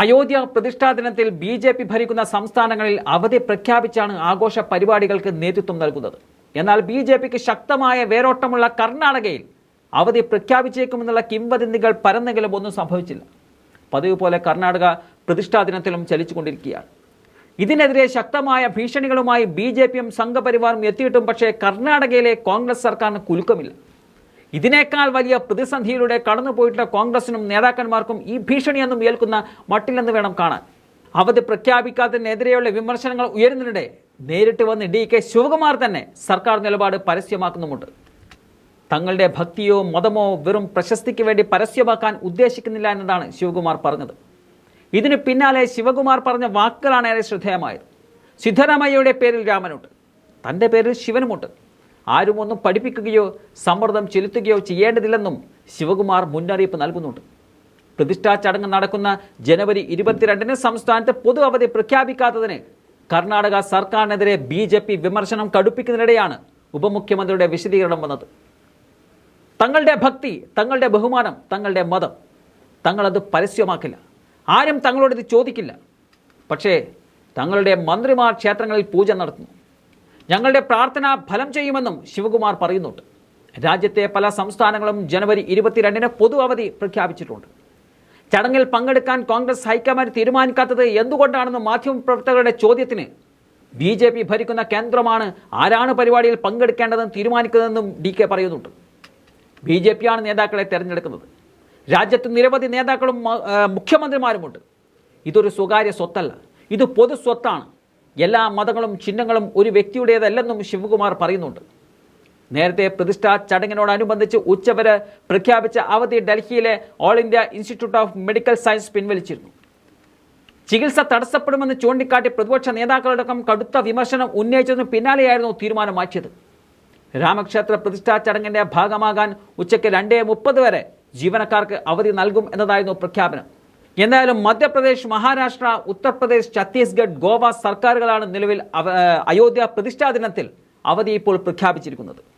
അയോധ്യ പ്രതിഷ്ഠാ ദിനത്തിൽ B J P ഭരിക്കുന്ന സംസ്ഥാനങ്ങളിൽ അവധി പ്രഖ്യാപിച്ചാണ് ആഘോഷ പരിപാടികൾക്ക് നേതൃത്വം നൽകുന്നത്. എന്നാൽ ബി ജെ പിക്ക് ശക്തമായ വേരോട്ടമുള്ള കർണാടകയിൽ അവധി പ്രഖ്യാപിച്ചേക്കുമെന്നുള്ള കിംവദന്തികൾ പരന്നെങ്കിലും ഒന്നും സംഭവിച്ചില്ല. പതിവ് പോലെ കർണാടക പ്രതിഷ്ഠാ ദിനത്തിലും ചലിച്ചുകൊണ്ടിരിക്കുകയാണ്. ഇതിനെതിരെ ശക്തമായ ഭീഷണികളുമായി ബി ജെ പിയും സംഘപരിവാറും എത്തിയിട്ടും പക്ഷേ കർണാടകയിലെ കോൺഗ്രസ് സർക്കാരിന് കുലുക്കമില്ല. ഇതിനേക്കാൾ വലിയ പ്രതിസന്ധിയിലൂടെ കടന്നുപോയിട്ടുള്ള കോൺഗ്രസിനും നേതാക്കന്മാർക്കും ഈ ഭീഷണിയൊന്നും ഏൽക്കുന്ന മട്ടില്ലെന്ന് വേണം കാണാൻ. അവധി പ്രഖ്യാപിക്കാത്തതിനെതിരെയുള്ള വിമർശനങ്ങൾ ഉയരുന്നതിനിടെ നേരിട്ട് വന്ന് ഡി കെ ശിവകുമാർ തന്നെ സർക്കാർ നിലപാട് പരസ്യമാക്കുന്നുമുണ്ട്. തങ്ങളുടെ ഭക്തിയോ മതമോ വെറും പ്രശസ്തിക്ക് വേണ്ടി പരസ്യമാക്കാൻ ഉദ്ദേശിക്കുന്നില്ല എന്നതാണ് ശിവകുമാർ പറഞ്ഞത്. ഇതിന് പിന്നാലെ ശിവകുമാർ പറഞ്ഞ വാക്കുകളാണ് ഏറെ ശ്രദ്ധേയമായത്. സിദ്ധരാമയ്യയുടെ പേരിൽ രാമനുണ്ട്. തന്റെ പേരിൽ ശിവനുമുണ്ട്. ആരും ഒന്നും പഠിപ്പിക്കുകയോ സമ്മർദ്ദം ചെലുത്തുകയോ ചെയ്യേണ്ടതില്ലെന്നും ശിവകുമാർ മുന്നറിയിപ്പ് നൽകുന്നുണ്ട്. പ്രതിഷ്ഠാ ചടങ്ങ് നടക്കുന്ന ജനുവരി ഇരുപത്തിരണ്ടിന് സംസ്ഥാനത്ത് പൊതു അവധി പ്രഖ്യാപിക്കാത്തതിന് കർണാടക സർക്കാരിനെതിരെ ബി ജെ പി വിമർശനം കടുപ്പിക്കുന്നതിനിടെയാണ് ഉപമുഖ്യമന്ത്രിയുടെ വിശദീകരണം വന്നത്. തങ്ങളുടെ ഭക്തി തങ്ങളുടെ ബഹുമാനം തങ്ങളുടെ മതം തങ്ങളത് പരസ്യമാക്കില്ല. ആരും തങ്ങളോട് ചോദിക്കില്ല. പക്ഷേ തങ്ങളുടെ മന്ത്രിമാർ ക്ഷേത്രങ്ങളിൽ പൂജ നടത്തുന്നു. ഞങ്ങളുടെ പ്രാർത്ഥന ഫലം ചെയ്യുമെന്നും ശിവകുമാർ പറയുന്നുണ്ട്. രാജ്യത്തെ പല സംസ്ഥാനങ്ങളും ജനുവരി ഇരുപത്തിരണ്ടിന് പൊതു അവധി പ്രഖ്യാപിച്ചിട്ടുണ്ട്. ചടങ്ങിൽ പങ്കെടുക്കാൻ കോൺഗ്രസ് ഹൈക്കമാൻഡ് തീരുമാനിക്കാത്തത് എന്തുകൊണ്ടാണെന്ന് മാധ്യമപ്രവർത്തകരുടെ ചോദ്യത്തിന് ബി ജെ പി ഭരിക്കുന്ന കേന്ദ്രമാണ് ആരാണ് പരിപാടിയിൽ പങ്കെടുക്കേണ്ടതെന്ന് തീരുമാനിക്കുന്നതെന്നും ഡി കെ പറയുന്നുണ്ട്. ബി ജെ പിയാണ് നേതാക്കളെ തിരഞ്ഞെടുക്കുന്നത്. രാജ്യത്ത് നിരവധി നേതാക്കളും മുഖ്യമന്ത്രിമാരുമുണ്ട്. ഇതൊരു സ്വകാര്യ സ്വത്തല്ല. ഇത് പൊതു സ്വത്താണ്. എല്ലാ മതങ്ങളും ചിഹ്നങ്ങളും ഒരു വ്യക്തിയുടേതല്ലെന്നും ശിവകുമാർ പറയുന്നുണ്ട്. നേരത്തെ പ്രതിഷ്ഠാ ചടങ്ങിനോടനുബന്ധിച്ച് ഉച്ചവരെ പ്രഖ്യാപിച്ച അവധി ഡൽഹിയിലെ all India institute of medical science പിൻവലിച്ചിരുന്നു. ചികിത്സ തടസ്സപ്പെടുമെന്ന് ചൂണ്ടിക്കാട്ടി പ്രതിപക്ഷ നേതാക്കളടക്കം കടുത്ത വിമർശനം ഉന്നയിച്ചതിന് പിന്നാലെയായിരുന്നു തീരുമാനം മാറ്റിയത് രാമക്ഷേത്ര പ്രതിഷ്ഠാ ചടങ്ങിന്റെ ഭാഗമാകാൻ ഉച്ചയ്ക്ക് രണ്ടേ മുപ്പത് വരെ ജീവനക്കാർക്ക് അവധി നൽകും എന്നതായിരുന്നു പ്രഖ്യാപനം. എന്തായാലും മധ്യപ്രദേശ് മഹാരാഷ്ട്ര ഉത്തർപ്രദേശ് ഛത്തീസ്ഗഡ് ഗോവ സർക്കാരുകളാണ് നിലവിൽ അയോധ്യ പ്രതിഷ്ഠാ ദിനത്തിൽ അവധി ഇപ്പോൾ പ്രഖ്യാപിച്ചിരിക്കുന്നത്.